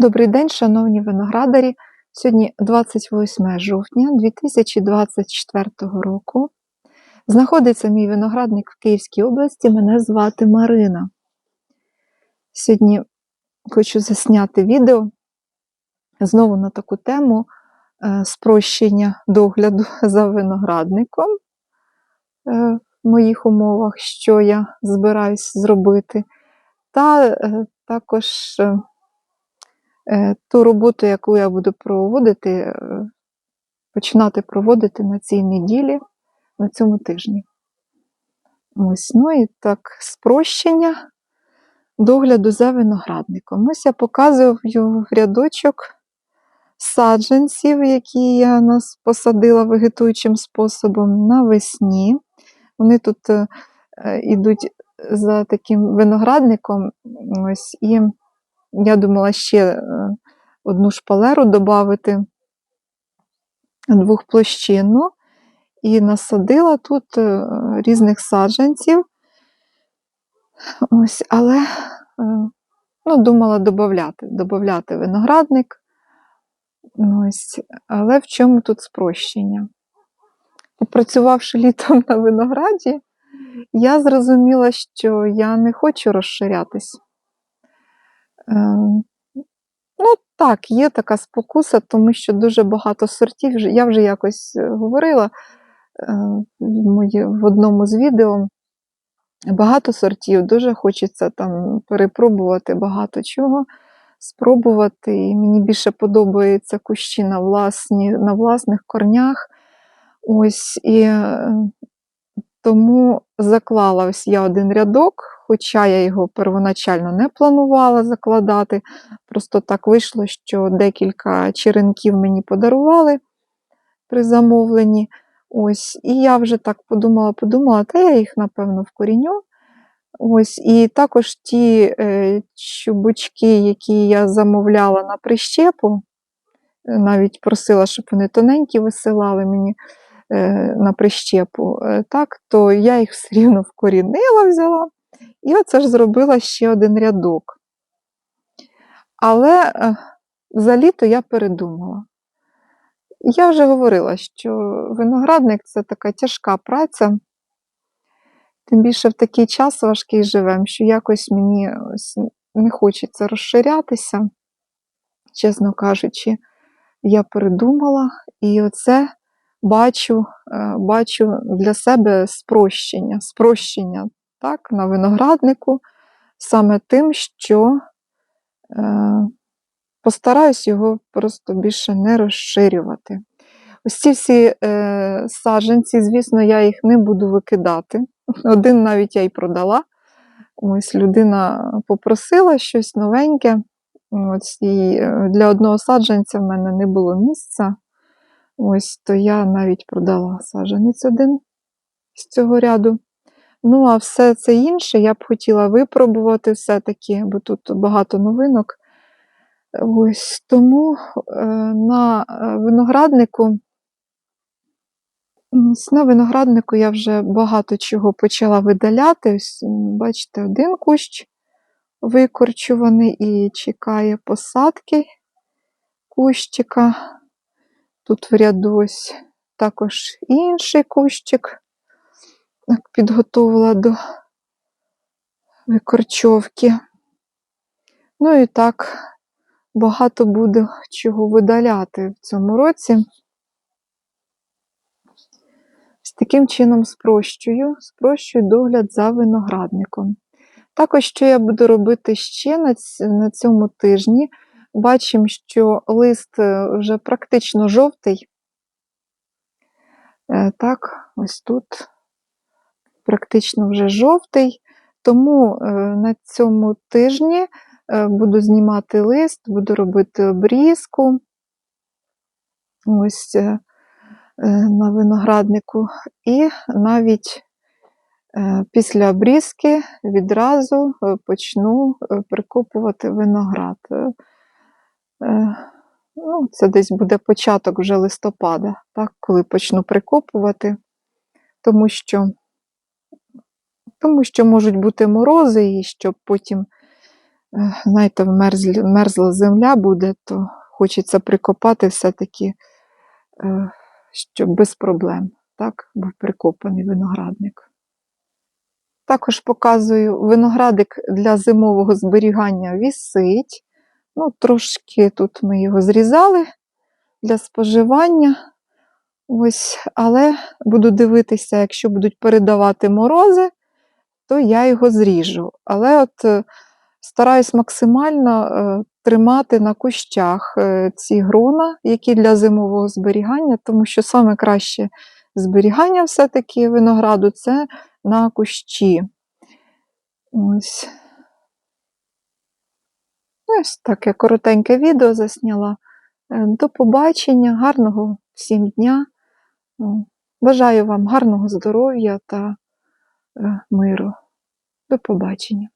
Добрий день, шановні виноградарі. Сьогодні 28 жовтня 2024 року. Знаходиться мій виноградник в Київській області. Мене звати Марина. Сьогодні хочу засняти відео знову на таку тему е, спрощення догляду за виноградником е, в моїх умовах, що я збираюсь зробити. Та е, також ту роботу, яку я буду проводити, е, починати проводити на цій неділі, на цьому тижні. Ось, ну і так, спрощення догляду за виноградником. Ось я показую рядочок саджанців, які я нас посадила вегетуючим способом навесні. Вони тут е, е, за таким виноградником. Ось, і я думала ще е, одну шпалеру додати двохплощинну і насадила тут е, різних саджанців. Ось, але е, ну, думала додати, додати виноградник. Ось, але в чому тут спрощення? Попрацювавши літом на винограді, я зрозуміла, що я не хочу розширятись. Е, Ну, так, є така спокуса, тому що дуже багато сортів. Я вже якось е, говорила е, в одному з відео. Багато сортів, дуже хочеться там перепробувати багато чого, спробувати. І мені більше подобаються кущі на, власні, на власних корнях. Ось, і тому заклала ось я один рядок, хоча я його первоначально не планувала закладати. Просто так вийшло, що декілька черенків мені подарували при замовленні. Ось, і я вже так подумала, подумала, та я їх, напевно, вкоріню. Ось, і також ті е, чубучки, які я замовляла на прищепу, навіть просила, щоб вони тоненькі висилали мені на прищепу, е, так, то я їх все рівно вкорінила, взяла. І оце ж зробила ще один рядок. Але е, за літо я передумала. Я вже говорила, що виноградник це така тяжка праця. Тим більше в такий час важкий живемо, що якось мені ось не хочеться розширятися, чесно кажучи, я передумала, і оце бачу, е, бачу для себе спрощення, спрощення так, на винограднику, саме тим, що е, постараюсь його просто більше не розширювати. Ось ці всі е, саджанці, звісно, я їх не буду викидати. Один навіть я й продала. Ось людина попросила щось новеньке. Ось, і е, для одного саджанця в мене не було місця. Ось, то я навіть продала саджанець один з цього ряду. Ну, а все це інше я б хотіла випробувати все-таки, бо тут багато новинок. Ось тому е, на е, винограднику Ось На винограднику я вже багато чого почала видаляти. Ось, бачите, один кущ викорчуваний і чекає посадки кущика. Тут в ряду ось також інший кущик підготовила до викорчовки. Ну і так багато буде чого видаляти в цьому році. Ось таким чином спрощую, спрощую догляд за виноградником. Також, що я буду робити ще на цьому тижні, бачимо, що лист е, вже практично жовтий. Е, Так, ось тут практично вже жовтий. Тому е, на цьому тижні буду знімати лист, буду робити обрізку. Ось на винограднику. І навіть після обрізки відразу почну прикопувати виноград. Е, Ну, це десь буде початок вже листопада, так, коли почну прикопувати, тому що, тому що можуть бути морози, і щоб потім е, знаєте, мерзлі- мерзла земля буде, то хочеться прикопати все-таки, е, щоб без проблем. Так, був прикопаний виноградник. Також показую виноградик для зимового зберігання вісить. Ну, трошки тут ми його зрізали для споживання. Ось, але буду дивитися, якщо будуть передавати морози, то я його зріжу. Але от е, стараюсь максимально е, тримати на кущах е, ці грона, які для зимового зберігання, тому що саме краще зберігання все-таки винограду це на кущі. Ось. Ось таке коротеньке відео засняла. Е, До побачення, гарного всім дня. Бажаю вам гарного здоров'я та е, миру. До побачення.